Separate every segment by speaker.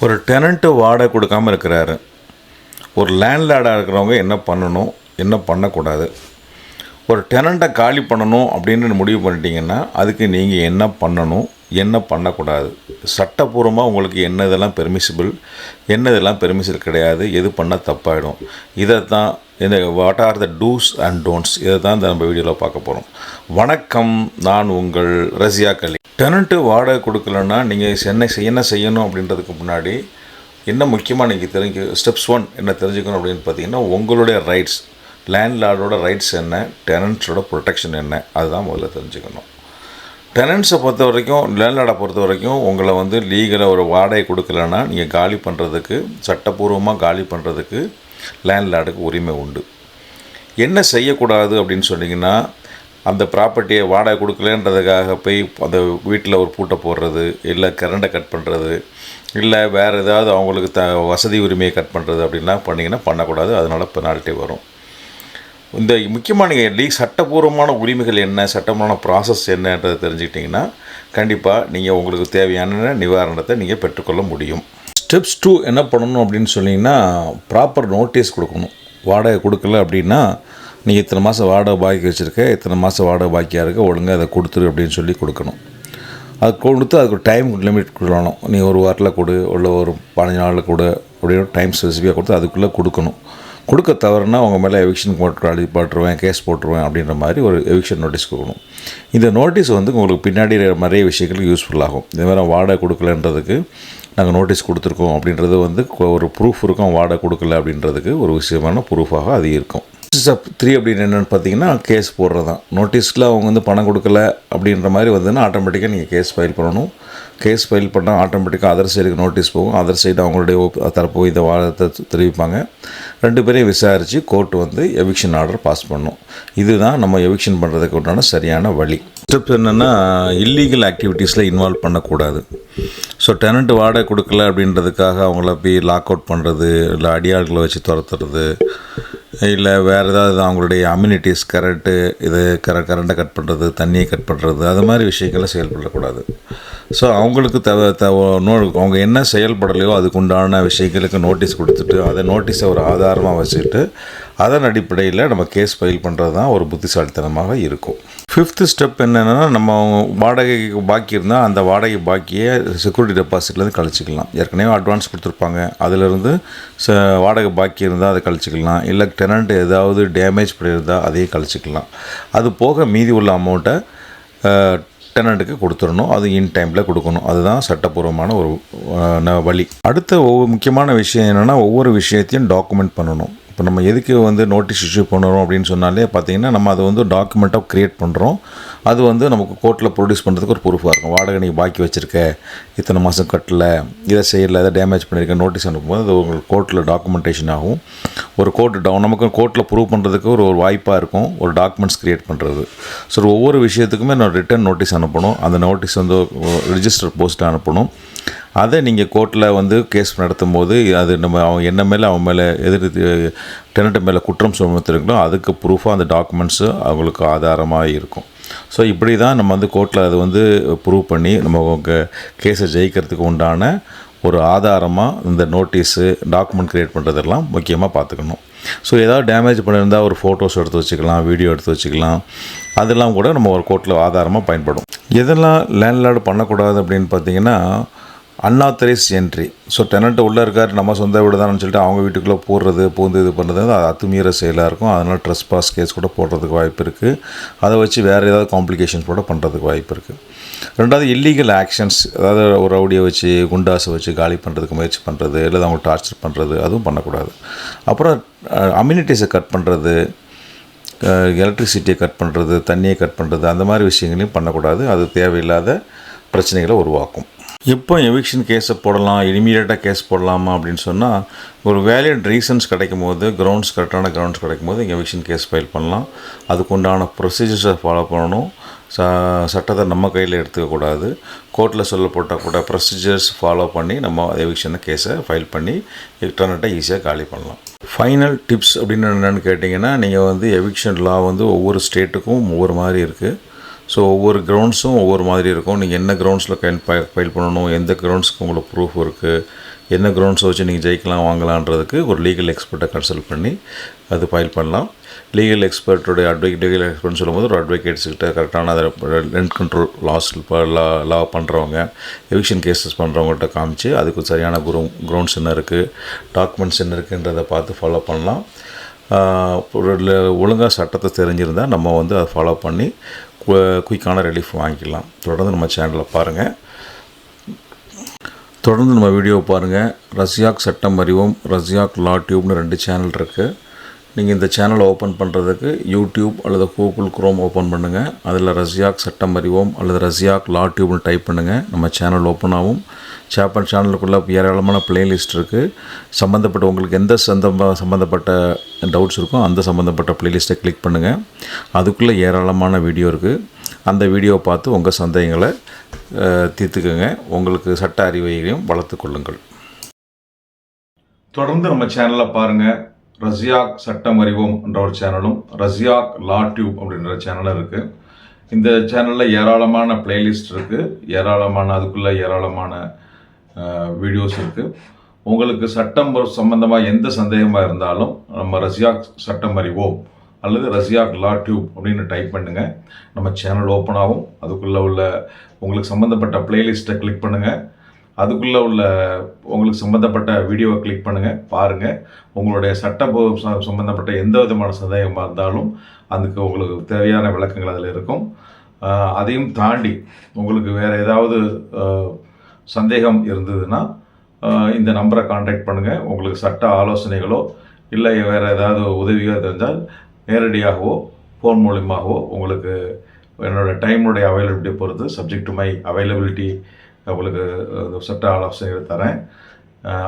Speaker 1: ஒரு டெனண்ட்டு வாடகை கொடுக்காம இருக்கிறாரு. ஒரு லேண்ட்லேர்டாக இருக்கிறவங்க என்ன பண்ணணும் என்ன பண்ணக்கூடாது? ஒரு டெனண்ட்டை காலி பண்ணணும் அப்படின்னு முடிவு பண்ணிட்டீங்கன்னா அதுக்கு நீங்கள் என்ன பண்ணணும்? என்ன பண்ணக்கூடாது? சட்டப்பூர்வமாக உங்களுக்கு என்ன இதெல்லாம் பெர்மிசிபிள் என்ன இதெல்லாம் பெர்மிசிபிள் கிடையாது எது பண்ணால் தப்பாயிடும். இதை தான் இந்த what are the dos and don'ts இதை தான் இந்த நம்ம வீடியோவில் பார்க்க போகிறோம் வணக்கம் நான் உங்கள் ரஷ்யா கலி. டெனண்ட்டு வாடகை கொடுக்கலன்னா நீங்கள் என்ன செய்ய- என்ன செய்யணும் அப்படின்றதுக்கு முன்னாடி என்ன முக்கியமாக நீங்கள் தெரிஞ்சு ஸ்டெப்ஸ் ஒன் என்ன தெரிஞ்சுக்கணும் அப்படின்னு பார்த்தீங்கன்னா உங்களுடைய ரைட்ஸ் லேண்ட்லார்டோட ரைட்ஸ் என்ன டெனண்ட்ஸோட ப்ரொடெக்ஷன் என்ன அதுதான் முதல்ல தெரிஞ்சுக்கணும். டெனண்ட்ஸை பொறுத்த வரைக்கும் லேண்ட்லார்டை பொறுத்த வரைக்கும் உங்களை வந்து லீகலாக ஒரு வாடகை கொடுக்கலன்னா நீங்கள் காலி பண்ணுறதுக்கு சட்டப்பூர்வமாக காலி பண்ணுறதுக்கு லேண்ட்லார்டுக்கு உரிமை உண்டு. என்ன செய்யக்கூடாது அப்படின்னு சொன்னீங்கன்னா அந்த ப்ராப்பர்ட்டியை வாடகை கொடுக்கலன்றதுக்காக போய் அந்த வீட்டில் ஒரு பூட்டை போடுறது இல்லை கரண்டை கட் பண்ணுறது இல்லை வேறு ஏதாவது அவங்களுக்கு த வசதி உரிமையை கட் பண்ணுறது அப்படின்லாம் பண்ணிங்கன்னா பண்ணக்கூடாது. அதனால் பெனால்ட்டி வரும். இந்த முக்கியமாக நீங்கள் லீ சட்டபூர்வமான உரிமைகள் என்ன சட்டமான ப்ராசஸ் என்னன்றதை தெரிஞ்சுக்கிட்டிங்கன்னா கண்டிப்பாக நீங்கள் உங்களுக்கு தேவையான நிவாரணத்தை நீங்கள் பெற்றுக்கொள்ள முடியும். ஸ்டெப்ஸ் டூ என்ன பண்ணணும் அப்படின்னு சொன்னீங்கன்னா ப்ராப்பர் நோட்டீஸ் கொடுக்கணும். வாடகை கொடுக்கல அப்படின்னா நீங்கள் இத்தனை மாதம் வாடகை பாக்கி வச்சுருக்க இத்தனை மாதம் வாடகை பாக்கியாக இருக்க ஒழுங்காக அதை கொடுத்துரு அப்படின்னு சொல்லி கொடுக்கணும். அது கொடுத்து அதுக்கு டைம் லிமிட் கொடுக்கணும். நீ ஒரு வாரத்தில் கொடு இல்லை ஒரு பதினஞ்சு நாளில் கொடு அப்படின்னு டைம் ஸ்பெசிஃபிக்காக கொடுத்து அதுக்குள்ளே கொடுக்கணும். கொடுக்க தவறுனா அவங்க மேலே எவிக்ஷன் போட்டு அடி போட்டுருவேன் கேஸ் போட்டுருவேன் அப்படின்ற மாதிரி ஒரு எவிக்ஷன் நோட்டீஸ் கொடுக்கணும். இந்த நோட்டீஸ் வந்து உங்களுக்கு பின்னாடி நிறைய விஷயங்களுக்கு யூஸ்ஃபுல் ஆகும். இது மாதிரி வாடகை கொடுக்கலன்றதுக்கு நாங்கள் நோட்டீஸ் கொடுத்துருக்கோம் அப்படின்றது வந்து ஒரு ப்ரூஃப் இருக்கும் வாடகை கொடுக்கல அப்படின்றதுக்கு ஒரு விஷயமான ப்ரூஃபாக அது இருக்கும். ஸ்டெப் த்ரீ அப்படின்னு என்னென்னு பார்த்தீங்கன்னா கேஸ் போடுறது தான் நோட்டீஸில் அவங்க வந்து பணம் கொடுக்கல அப்படின்ற மாதிரி வந்ததுன்னா ஆட்டோமேட்டிக்காக நீங்கள் கேஸ் ஃபைல் பண்ணணும். கேஸ் ஃபைல் பண்ணால் ஆட்டோமேட்டிக்காக அதர் சைடுக்கு நோட்டீஸ் போகும். அதர் சைடு அவங்களுடைய தரப்பு இந்த வாதத்தை தெரிவிப்பாங்க. ரெண்டு பேரையும் விசாரித்து கோர்ட் வந்து எவிக்ஷன் ஆர்டர் பாஸ் பண்ணும் இதுதான் நம்ம எவிக்ஷன் பண்ணுறதுக்கு உண்டான சரியான வழி. ஸ்டெப்ஸ் என்னென்னா இல்லீகல் ஆக்டிவிட்டீஸில் இன்வால்வ் பண்ணக்கூடாது. ஸோ டெனண்ட் வாடகை கொடுக்கல அப்படின்றதுக்காக அவங்கள போய் லாக் அவுட் பண்ணுறது இல்லை அடியாள்களை வச்சு துரத்துறது இல்லை வேறு ஏதாவது அவங்களுடைய அம்யூனிட்டிஸ் கரண்ட்டு இது கர கரண்ட்டை கட் பண்ணுறது தண்ணியை கட் பண்ணுறது அது மாதிரி விஷயங்களை செயல்படக்கூடாது. ஸோ அவங்களுக்கு தேவை தவ நோ அவங்க என்ன செயல்படலையோ அதுக்கு உண்டான விஷயங்களுக்கு நோட்டீஸ் கொடுத்துட்டு அதை நோட்டீஸை ஒரு ஆதாரமாக வச்சுக்கிட்டு அதன் அடிப்படையில் நம்ம கேஸ் ஃபைல் பண்ணுறது தான் ஒரு புத்திசாலித்தனமாக இருக்கும். ஃபிஃப்த்து ஸ்டெப் என்னென்னா நம்ம வாடகைக்கு பாக்கி இருந்தால் அந்த வாடகை பாக்கியை செக்யூரிட்டி டெபாசிட்லேருந்து கழிச்சிக்கலாம். ஏற்கனவே அட்வான்ஸ் கொடுத்துருப்பாங்க. அதிலிருந்து ச வாடகை பாக்கி இருந்தால் அதை கழிச்சிக்கலாம். இல்லை டெனண்ட் ஏதாவது டேமேஜ் பண்ணியிருந்தால் அதையே கழிச்சிக்கலாம். அது போக மீதி உள்ள அமௌண்ட்டை டெனண்ட்டுக்கு கொடுத்துடணும். அது இன் டைமில் கொடுக்கணும். அதுதான் சட்டப்பூர்வமான ஒரு ந- வழி. அடுத்த ஒவ்வொரு முக்கியமான விஷயம் என்னென்னா ஒவ்வொரு விஷயத்தையும் டாக்குமெண்ட் பண்ணணும். இப்போ நம்ம எதுக்கு வந்து நோட்டீஸ் இஷ்யூ பண்ணுறோம் அப்படின்னு சொன்னாலே பார்த்தீங்கன்னா நம்ம அதை வந்து டாக்குமெண்ட்டாக க்ரியேட் பண்ணுறோம் அது வந்து நமக்கு கோர்ட்டில் ப்ரொடியூஸ் பண்ணுறதுக்கு ஒரு ப்ரூஃபாக இருக்கும். வாடகை நீ பாக்கி வச்சுருக்க. இத்தனை மாதம் கட்டலை. இதை செய்யலை இதை டேமேஜ் பண்ணியிருக்க நோட்டீஸ் அனுப்பும்போது அது உங்களுக்கு கோர்ட்டில் டாக்குமெண்டேஷன் ஆகும். ஒரு கோர்ட் டவுன் நமக்கு கோர்ட்டில் ப்ரூவ் பண்ணுறதுக்கு ஒரு ஒரு வாய்ப்பாக இருக்கும். ஒரு டாக்குமெண்ட்ஸ் க்ரியேட் பண்ணுறது ஸோ ஒவ்வொரு விஷயத்துக்குமே நான் ரிட்டர்ன் நோட்டீஸ் அனுப்பணும். அந்த நோட்டீஸ் வந்து ரிஜிஸ்டர் போஸ்ட்டாக அனுப்பணும். அதை நீங்கள் கோர்ட்டில் வந்து கேஸ் நடத்தும் போது அது நம்ம அவன் என்ன மேலே அவன் மேலே எதிர் டெனண்ட் மேலே குற்றம் சுமத்திருக்கணும். அதுக்கு ப்ரூஃபாக அந்த டாக்குமெண்ட்ஸு அவங்களுக்கு ஆதாரமாக இருக்கும். ஸோ இப்படி தான் நம்ம வந்து கோர்ட்டில் அதை வந்து ப்ரூவ் பண்ணி நம்ம கேஸை ஜெயிக்கிறதுக்கு உண்டான ஒரு ஆதாரமாக இந்த நோட்டீஸு டாக்குமெண்ட் க்ரியேட் பண்ணுறதெல்லாம் முக்கியமாக பார்த்துக்கணும். ஸோ ஏதாவது டேமேஜ் பண்ணியிருந்தால் ஒரு ஃபோட்டோஸ் எடுத்து வச்சுக்கலாம் வீடியோ எடுத்து வச்சுக்கலாம். அதெல்லாம் கூட நம்ம ஒரு கோர்ட்டில் ஆதாரமாக பயன்படும். எதெல்லாம் லேண்ட்லார்டு பண்ணக்கூடாது அப்படின்னு பார்த்தீங்கன்னா அன்ஆத்தரைஸ் என்ட்ரி ஸோ டெனண்ட் உள்ளே இருக்கார் நம்ம சொந்த வீடு தானே சொல்லிட்டு அவங்க வீட்டுக்குள்ளே போடுறது பூந்து இது பண்ணுறது அது அத்துமீற செயலாக இருக்கும். அதனால் ட்ரெஸ் பாஸ் கேஸ் கூட போடுறதுக்கு வாய்ப்பு இருக்குது அதை வச்சு வேறு ஏதாவது காம்ப்ளிகேஷன்ஸ் கூட பண்ணுறதுக்கு வாய்ப்பு இருக்குது ரெண்டாவது இல்லீகல் ஆக்ஷன்ஸ் அதாவது ஒரு ரவுடியை வச்சு குண்டாஸை வச்சு காலி பண்ணுறதுக்கு முயற்சி பண்ணுறது இல்லை அவங்க டார்ச்சர் பண்ணுறது அதுவும் பண்ணக்கூடாது. அப்புறம் அம்யூனிட்டிஸை கட் பண்ணுறது எலக்ட்ரிசிட்டியை கட் பண்ணுறது தண்ணியை கட் பண்ணுறது அந்த மாதிரி விஷயங்களையும் பண்ணக்கூடாது. அது தேவையில்லாத பிரச்சனைகளை உருவாக்கும். எப்போ எவிக்ஷன் கேஸை போடலாம் இமீடியட்டாக கேஸ் போடலாமா அப்படின்னு சொன்னால் ஒரு வேலிட் ரீசன்ஸ் கிடைக்கும் போது கிரவுண்ட்ஸ் கரெக்டான கிரவுண்ட்ஸ் கிடைக்கும் போது எவிக்ஷன் கேஸ் ஃபைல் பண்ணலாம். அதுக்கு உண்டான ப்ரொசீஜர்ஸை ஃபாலோ பண்ணணும். ச சட்டத்தை நம்ம கையில் எடுத்துக்கக்கூடாது கோர்ட்டில் சொல்லப்பட்ட கூட ப்ரொசீஜர்ஸ் ஃபாலோ பண்ணி நம்ம எவிக்ஷன் கேஸை ஃபைல் பண்ணி எலக்ட்ரானிட்டை ஈஸியாக காலி பண்ணலாம். ஃபைனல் டிப்ஸ் அப்படின்னு என்னென்னு கேட்டிங்கன்னா நீங்கள் வந்து எவிக்ஷன் லா வந்து ஒவ்வொரு ஸ்டேட்டுக்கும் ஒவ்வொரு மாதிரி இருக்குது ஸோ ஒவ்வொரு கிரவுண்ட்ஸும் ஒவ்வொரு மாதிரி இருக்கும். நீங்கள் என்ன கிரவுண்ட்ஸில் ப ஃபைல் பண்ணணும் எந்த கிரவுண்ட்ஸ்க்கு உங்களுக்கு ப்ரூஃப் இருக்குது என்ன க்ரௌண்ட்ஸை வச்சு நீங்கள் ஜெயிக்கலாம் வாங்கலான்றதுக்கு ஒரு லீகல் எக்ஸ்பர்ட்டை கன்சல்ட் பண்ணி அது ஃபைல் பண்ணலாம். லீகல் எக்ஸ்பர்ட்டோடைய அட்வொகேட் லீகல் எக்ஸ்பர்ட்னு சொல்லும்போது ஒரு அட்வொகேட்ஸ்கிட்ட கரெக்டான அதை rent control laws law law பண்ணுறவங்க எவிக்ஷன் கேசஸ் பண்ணுறவங்கள்ட்ட காமிச்சு அதுக்கு சரியான குரோ க்ரௌண்ட்ஸ் என்ன இருக்குது டாக்குமெண்ட்ஸ் என்ன இருக்குன்றதை பார்த்து ஃபாலோ பண்ணலாம். ஒழுங்காக சட்டத்தை தெரிஞ்சிருந்தால் நம்ம வந்து அதை ஃபாலோ பண்ணி குயிக்கான ரிலீஃப் வாங்கிக்கலாம். தொடர்ந்து நம்ம சேனலை பாருங்கள் தொடர்ந்து நம்ம வீடியோ பாருங்கள் ரஷ்யாக் சட்டம் அறிவோம் ரஷ்யாக் லா டியூப்னு ரெண்டு சேனல் இருக்குது நீங்கள் இந்த சேனலை ஓப்பன் பண்ணுறதுக்கு யூடியூப் அல்லது கூகுள் குரோம் ஓப்பன் பண்ணுங்கள் அதில் ரஷ்யாக் சட்டம் அறிவோம் அல்லது ரஷ்யாக் லா டியூப்னு டைப் பண்ணுங்கள் நம்ம சேனல் ஓப்பன் ஆகும். சேப்பன் சேனலுக்குள்ளே ஏராளமான பிளேலிஸ்ட் இருக்குது சம்மந்தப்பட்ட உங்களுக்கு எந்த சந்தம்ப சம்மந்தப்பட்ட டவுட்ஸ் இருக்கோ அந்த சம்மந்தப்பட்ட பிளேலிஸ்ட்டை கிளிக் பண்ணுங்கள் அதுக்குள்ளே ஏராளமான வீடியோ இருக்குது அந்த வீடியோவை பார்த்து உங்கள் சந்தேகங்களை அஹ், தீர்த்துக்கங்க. உங்களுக்கு சட்ட அறிவையையும் வளர்த்து கொள்ளுங்கள். தொடர்ந்து நம்ம சேனலை பாருங்கள் ரஷ்யாக் சட்டம் அறிவோம் என்ற ஒரு சேனலும் ரஷ்யாக் லா டியூப் அப்படின்ற சேனலும் இருக்குது இந்த சேனலில் ஏராளமான பிளேலிஸ்ட் இருக்குது ஏராளமான அதுக்குள்ளே ஏராளமான வீடியோஸ் இருக்குது உங்களுக்கு சட்டம் சம்பந்தமாக எந்த சந்தேகமாக இருந்தாலும் நம்ம ரஷ்யாக் சட்டம் அறிவோம். அல்லது ரஷ்யாக் லா டியூப் அப்படின்னு டைப் பண்ணுங்கள் நம்ம சேனல் ஓப்பன் ஆகும். அதுக்குள்ளே உள்ள உங்களுக்கு சம்மந்தப்பட்ட பிளேலிஸ்ட்டை கிளிக் பண்ணுங்கள் அதுக்குள்ளே உள்ள உங்களுக்கு சம்மந்தப்பட்ட வீடியோவை கிளிக் பண்ணுங்கள் பாருங்கள் உங்களுடைய சட்ட சம்மந்தப்பட்ட எந்த விதமான சந்தேகமாக இருந்தாலும் அதுக்கு உங்களுக்கு தேவையான விளக்கங்கள் அதில் இருக்கும். அதையும் தாண்டி உங்களுக்கு வேறு ஏதாவது சந்தேகம் இருந்ததுன்னா இந்த நம்பரை காண்டாக்ட் பண்ணுங்கள் உங்களுக்கு சட்ட ஆலோசனைகளோ இல்லை வேறு ஏதாவது உதவியோ தெரிஞ்சால் நேரடியாகவோ ஃபோன் மூலியமாகவோ உங்களுக்கு என்னோடய டைமுடைய அவைலபிலிட்டி பொறுத்து சப்ஜெக்ட் டு மை அவைலபிலிட்டி உங்களுக்கு சட்ட ஆலோசனைகள் தரேன்.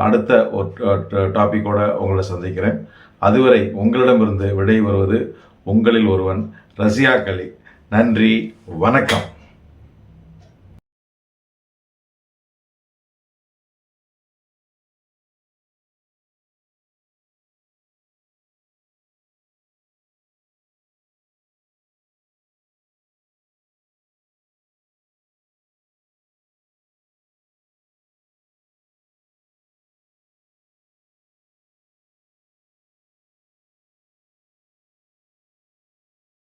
Speaker 1: அடுத்த ஒரு டாப்பிக்கோடு உங்களை சந்திக்கிறேன். அதுவரை உங்களிடமிருந்து விடை வருவது உங்களில் ஒருவன் ரஷ்யா கலி. நன்றி வணக்கம்.